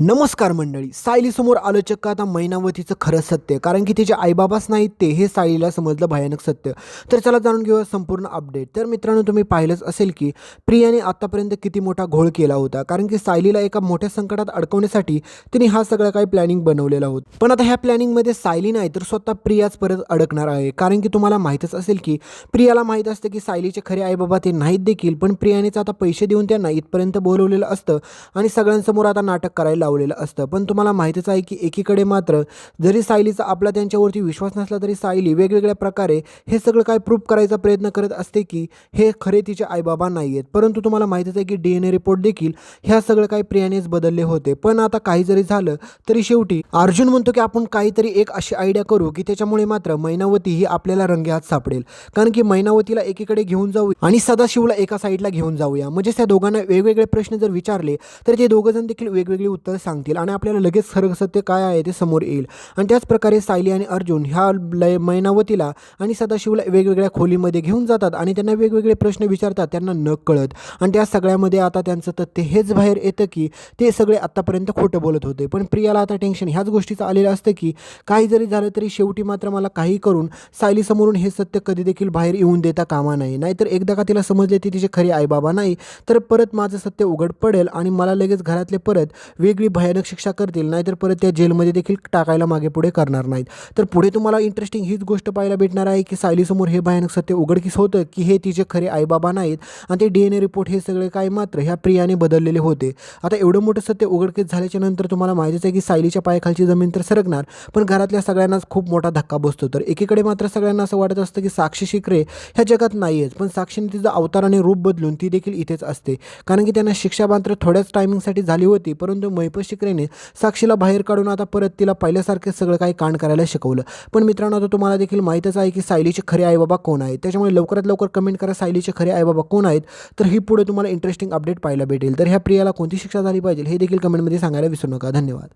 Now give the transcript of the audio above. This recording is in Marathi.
नमस्कार मंडळी सायलीसमोर आलं चक्क आता मैनावतीचं खरं सत्य कारण की तिचे आईबाबाच नाहीत ते हे सायलीला समजलं भयानक सत्य तर चला जाणून घेऊया संपूर्ण अपडेट तर मित्रांनो तुम्ही पाहिलंच असेल की प्रियाने आत्तापर्यंत किती मोठा घोळ केला होता. कारण की सायलीला एका मोठ्या संकटात अडकवण्यासाठी तिने हा सगळा काही प्लॅनिंग बनवलेला होता. पण आता ह्या प्लॅनिंगमध्ये सायली नाही तर स्वतः प्रियाच परत अडकणार आहे. कारण की तुम्हाला माहीतच असेल की प्रियाला माहीत असतं की सायलीचे खरे आईबाबा ते नाहीत देखील. पण प्रियानेच आता पैसे देऊन त्यांना इथपर्यंत बोलवलेलं असतं. आणि सगळ्यांसमोर आता नाटक करायला लावलेलं असतं. पण तुम्हाला माहितीच आहे की एकीकडे मात्र जरी सायलीचा आपला त्यांच्यावरती विश्वास नसला तरी सायली वेगवेगळ्या प्रकारे हे सगळं काय प्रूफ करायचा प्रयत्न करत असते की हे खरे तिचे आईबाबा नाही आहेत परंतु तुम्हाला माहितीच आहे की डी एन ए रिपोर्ट देखील ह्या सगळं काही प्रियानेच बदलले होते. पण आता काही जरी झालं तरी शेवटी अर्जुन म्हणतो की आपण काहीतरी एक अशी आयडिया करू की त्याच्यामुळे मात्र मैनावती ही आपल्याला रंगेहात सापडेल. कारण की मैनावतीला एकीकडे घेऊन जाऊ आणि सदाशिवला एका साईडला घेऊन जाऊया. म्हणजे त्या दोघांना वेगवेगळे प्रश्न जर विचारले तर ते दोघंजण देखील वेगवेगळी उत्तरं सांगतील आणि आपल्याला लगेच खरं सत्य काय आहे ते समोर येईल. आणि त्याच प्रकारे सायली आणि अर्जुन ह्या लय मैनावतीला आणि सदाशिवला वेगवेगळ्या खोलीमध्ये घेऊन जातात आणि त्यांना वेगवेगळे प्रश्न विचारतात त्यांना न कळत. आणि त्या सगळ्यामध्ये आता त्यांचं तथ्य हेच बाहेर येतं की ते सगळे आत्तापर्यंत खोटं बोलत होते. पण प्रियाला आता टेन्शन ह्याच गोष्टीचं आलेलं असतं की काही जरी झालं तरी शेवटी मात्र मला काही करून सायलीसमोरून हे सत्य कधी देखील बाहेर येऊन देता कामा नाही. नाहीतर एकदा का तिला समजले ती तिचे खरे आईबाबा नाही तर परत माझं सत्य उघड पडेल आणि मला लगेच घरातले परत वेगळी भयानक शिक्षा करतील नाहीतर परत त्या जेलमध्ये देखील टाकायला मागे पुढे करणार नाहीत. तर पुढे तुम्हाला इंटरेस्टिंग हीच गोष्ट पाहायला भेटणार आहे की सायलीसमोर हे भयानक सत्य उघडकीस होतं की हे तिचे खरे आईबाबा नाहीत आणि ते डी एन ए रिपोर्ट हे सगळे काय मात्र ह्या प्रियाने बदललेले होते. आता एवढं मोठं सत्य उघडकीस झाल्याच्यानंतर तुम्हाला माहितीच आहे की सायलीच्या पायाखालची जमीन तर सरकणार पण घरातल्या सगळ्यांनाच खूप मोठा धक्का बसतो. तर एकीकडे मात्र सगळ्यांना असं वाटत असतं की साक्षी शिकरे ह्या जगात नाही आहेत पण साक्षीने तिचं अवतार आणि रूप बदलून ती देखील इथेच असते. कारण की त्यांना शिक्षा मात्र थोड्याच टायमिंगसाठी झाली होती परंतु मैप शिकरेने साक्षीला बाहेर काढून आता परत तिला पहिल्यासारखे सगळं काही कांड करायला शिकवलं. पण मित्रांनो आता तुम्हाला देखील माहीतच आहे की सायलीचे खरे आईबाबा कोण आहेत? त्याच्यामुळे लवकरात लवकर कमेंट करा सायलीचे खरे आईबाबा कोण आहेत? तर ही पुढे तुम्हाला इंटरेस्टिंग अपडेट पाहायला भेटेल. तर ह्या प्रियाला कोणती शिक्षा झाली पाहिजे? हे देखील कमेंटमध्ये सांगायला विसरू नका. धन्यवाद.